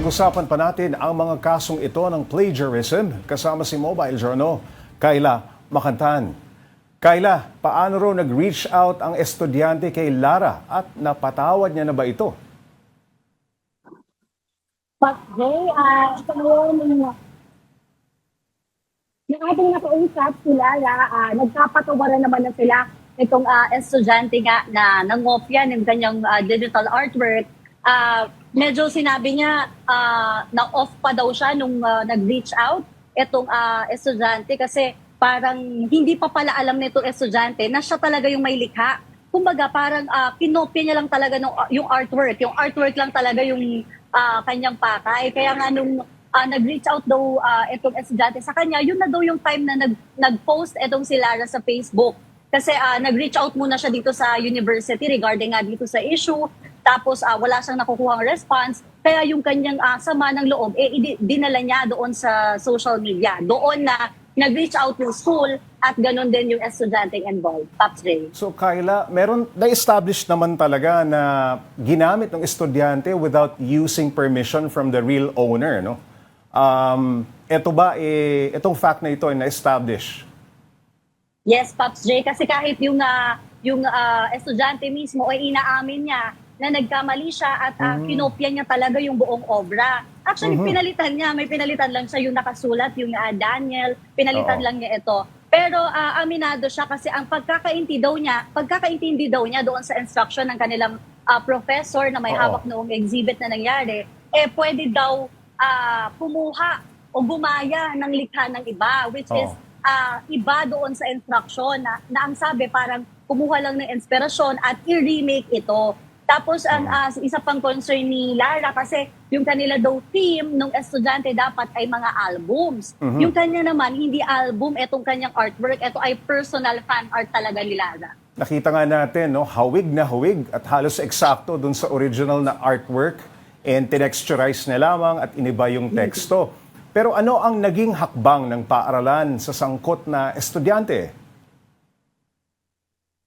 Pag-usapan pa natin ang mga kasong ito ng plagiarism kasama si Mobile Journal, Kayla Makantan. Kayla, paano raw nag-reach out ang estudyante kay Lara at napatawad niya na ba ito? But Jay, ah, ito yung yung ating nakausap sila, ah, nagkapatawaran naman na sila itong ah, estudyante nga na nangopya ng kanyang ah, digital artwork. Ah, medyo sinabi niya ah, na off pa daw siya nung ah, nag-reach out itong ah, estudyante kasi parang hindi pa pala alam nitong estudyante na siya talaga yung may likha. Kumbaga parang ah, kinopya niya lang talaga nung, yung artwork. Yung artwork lang talaga yung ah, kanyang pakay. Kaya nga nung ah, nag-reach out daw ah, itong estudyante sa kanya, yun na daw yung time na nag, nag-post itong si Lara sa Facebook. Kasi ah, nag-reach out muna siya dito sa university regarding nga dito sa issue. Tapos ah, wala siyang nakukuhang response. Kaya yung kanyang ah, sama ng loob, eh, dinala niya doon sa social media. Doon na nag-reach out yung school at ganun din yung estudyante involved. Pops Ray. So Kayla, meron na-establish naman talaga na ginamit ng estudyante without using permission from the real owner, no? Um, ito ba, eh, itong fact na ito ay na-establish? Yes, Pops J. Kasi kahit yung, ah, yung ah, estudyante mismo ay inaamin niya na nagkamali siya at ah, kinopya niya talaga yung buong obra. Actually, pinalitan niya. May pinalitan lang siya yung nakasulat, yung ah, Daniel. Pinalitan Oo. lang niya ito. Pero ah, aminado siya kasi ang pagkakaintindi daw niya, pagkakaintindi daw niya doon sa instruction ng kanilang ah, professor na may Oo. hawak noong exhibit na nangyari, eh pwede daw ah, kumuha o gumaya ng likha ng iba, which is Oo. ah, iba doon sa instruction na, na ang sabi parang kumuha lang ng inspirasyon at i-remake ito. Tapos ang ah, isa pang concern ni Lara kasi yung kanila daw theme ng estudyante dapat ay mga albums. Mhm. Yung kanya naman hindi album etong kanyang artwork, ito ay personal fan art talaga ni Lara. Nakita nga natin, no, hawig na hawig at halos eksakto dun sa original na artwork and tinexturize na lamang at iniba yung teksto. Pero ano ang naging hakbang ng paaralan sa sangkot na estudyante?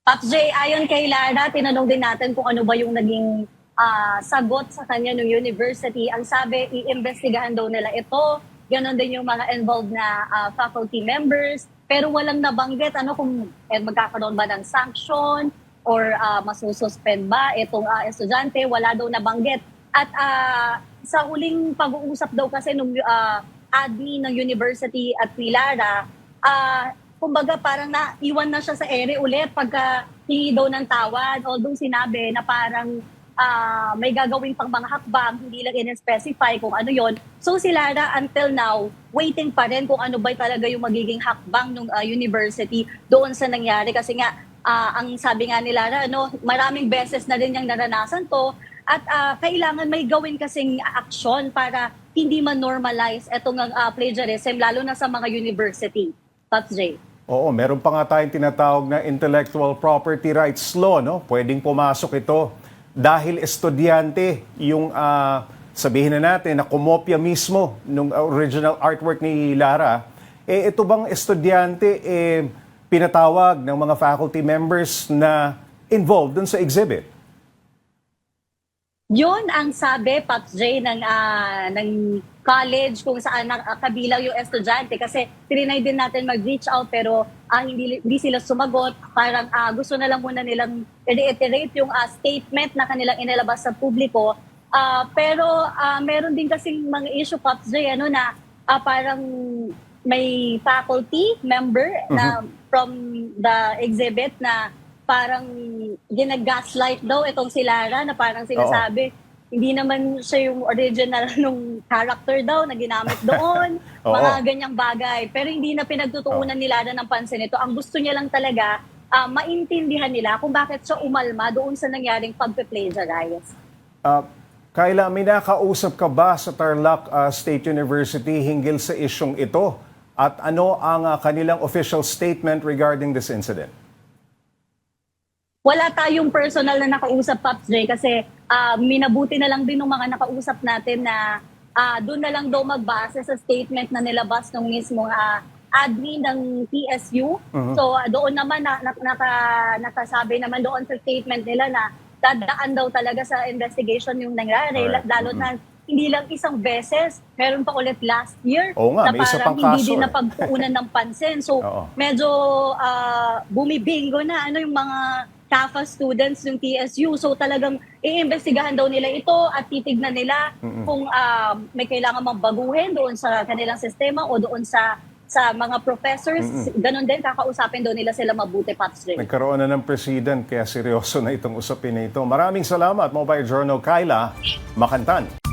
Pops J, ayon kay Lara, tinanong din natin kung ano ba yung naging ah, sagot sa kanya ng university. Ang sabi, iimbestigahan daw nila ito. Ganon din yung mga involved na ah, faculty members. Pero walang nabanggit ano kung eh, magkakaroon ba ng sanction or uh, masususpend ba itong ah, estudyante. Wala daw nabanggit. At ah, sa huling pag-uusap daw kasi nung ah, admin ng university at ni Lara, ah, kumbaga parang naiwan na siya sa ere ulit pagka hingi daw ng tawad. Although sinabi na parang ah, may gagawin pang mga hakbang, hindi lang in-specify kung ano yon. So si Lara until now, waiting pa rin kung ano ba talaga yung magiging hakbang ng university doon sa nangyari. Kasi nga, ah, ang sabi nga ni Lara, no, maraming beses na rin niyang naranasan to at ah, kailangan may gawin kasing aksyon para hindi man normalize itong ah, plagiarism, lalo na sa mga university. Pops J. Oo, meron pa nga tayong tinatawag na intellectual property rights law, no? Pwedeng pumasok ito dahil estudyante yung ah, sabihin na natin na kumopya mismo nung original artwork ni Lara. Eh ito bang estudyante eh pinatawag ng mga faculty members na involved dun sa exhibit? Yun ang sabi, Pops J, ng, ah, ng college kung saan na, ah, kabilang yung estudyante. Kasi trinay din natin mag-reach out pero ah, hindi, hindi sila sumagot. Parang ah, gusto na lang muna nilang reiterate yung ah, statement na kanilang inilabas sa publiko. Ah, pero ah, meron din kasing mga issue, Pops J, ano, na ah, parang may faculty member na from the exhibit na parang ginagaslight daw itong si Lara na parang sinasabi, hindi naman siya yung original nung character daw na ginamit doon, Oo. mga ganyang bagay. Pero hindi na pinagtutuunan ni Lara ng pansin ito. Ang gusto niya lang talaga, ah, maintindihan nila kung bakit siya umalma doon sa nangyaring pagpe-plagiarize. Ah, Kayla, may nakausap ka ba sa Tarlac ah, State University hinggil sa isyong ito? At ano ang ah, kanilang official statement regarding this incident? Wala tayong personal na nakausap, Pops J, kasi ah, minabuti na lang din ng mga nakausap natin na ah, doon na lang daw magbase sa statement na nilabas ng mismong ah, admin ng TSU. So ah, doon naman na, na, naka, nakasabi naman doon sa statement nila na dadaan daw talaga sa investigation yung nangyari, Alright. lalo na hindi lang isang beses, meron pa ulit last year Oo nga, na may isa parang pang hindi kaso din eh. napagtuunan ng pansin. So Oo. medyo ah, bumibingo na ano yung mga CAFA students ng TSU. So talagang iimbestigahan daw nila ito at titignan nila kung ah, may kailangan mang baguhin doon sa kanilang sistema o doon sa sa mga professors. Ganon din, kakausapin daw nila sila mabuti, Ray. Nagkaroon na ng president kaya seryoso na itong usapin na ito. Maraming salamat, Mobile Journal Kyla Makantan.